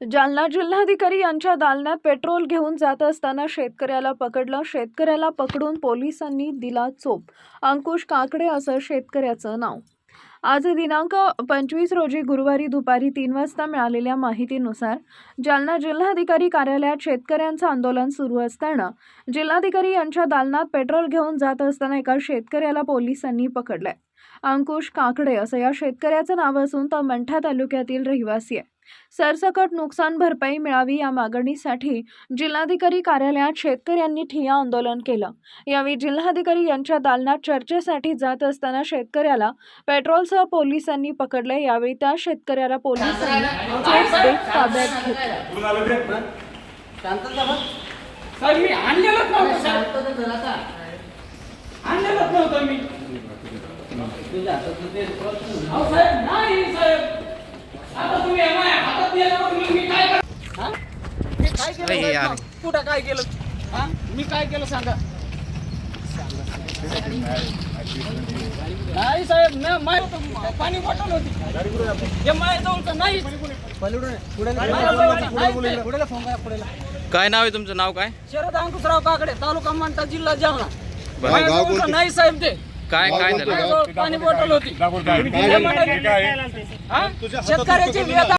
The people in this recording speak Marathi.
जालना जिल्हाधिकारी यांच्या दालनात पेट्रोल घेऊन जात असताना शेतकऱ्याला पकडलं. शेतकऱ्याला पकडून पोलिसांनी दिला चोप. अंकुश काकडे असं शेतकऱ्याचं नाव. आज दिनांक पंचवीस रोजी गुरुवारी दुपारी तीन वाजता मिळालेल्या माहितीनुसार जालना जिल्हाधिकारी कार्यालयात शेतकऱ्यांचं आंदोलन सुरू असताना जिल्हाधिकारी यांच्या दालनात पेट्रोल घेऊन जात असताना एका शेतकऱ्याला पोलिसांनी पकडलंय. अंकुश काकडे असं या शेतकऱ्याचं नाव असून तो मंठा तालुक्यातील रहिवासी आहे. सरसकट नुकसान भरपाई मिळावी या मागणीसाठी जिल्हाधिकारी कार्यालयात शेतकऱ्यांनी ठिय्या आंदोलन केलं. यावेळी जिल्हाधिकारी यांच्या दालनात चर्चेसाठी जात असताना शेतकऱ्याला पेट्रोलसह पोलिसांनी पकडले. यावेळी त्या शेतकऱ्याला पोलिसांनी ताब्यात घेतलं. काय केलं अरे यार. कुठं काय केलं? हा? मी काय केलं सांगा. नाही साहेब न माय पाणी बॉटल होती. हे नाही काय नाव आहे तुमचं? नाव काय? शरद अंकुशराव काकडे तालुका मंठा जिल्हा जालना. बरं, गाव माझ्याजवळचं कोणतं? नाही साहेब ते. काय काय झालं? माझ्याजवळ पाणी बॉटल होती. हे म्हणाले- हा? शेतकऱ्याची व्यथा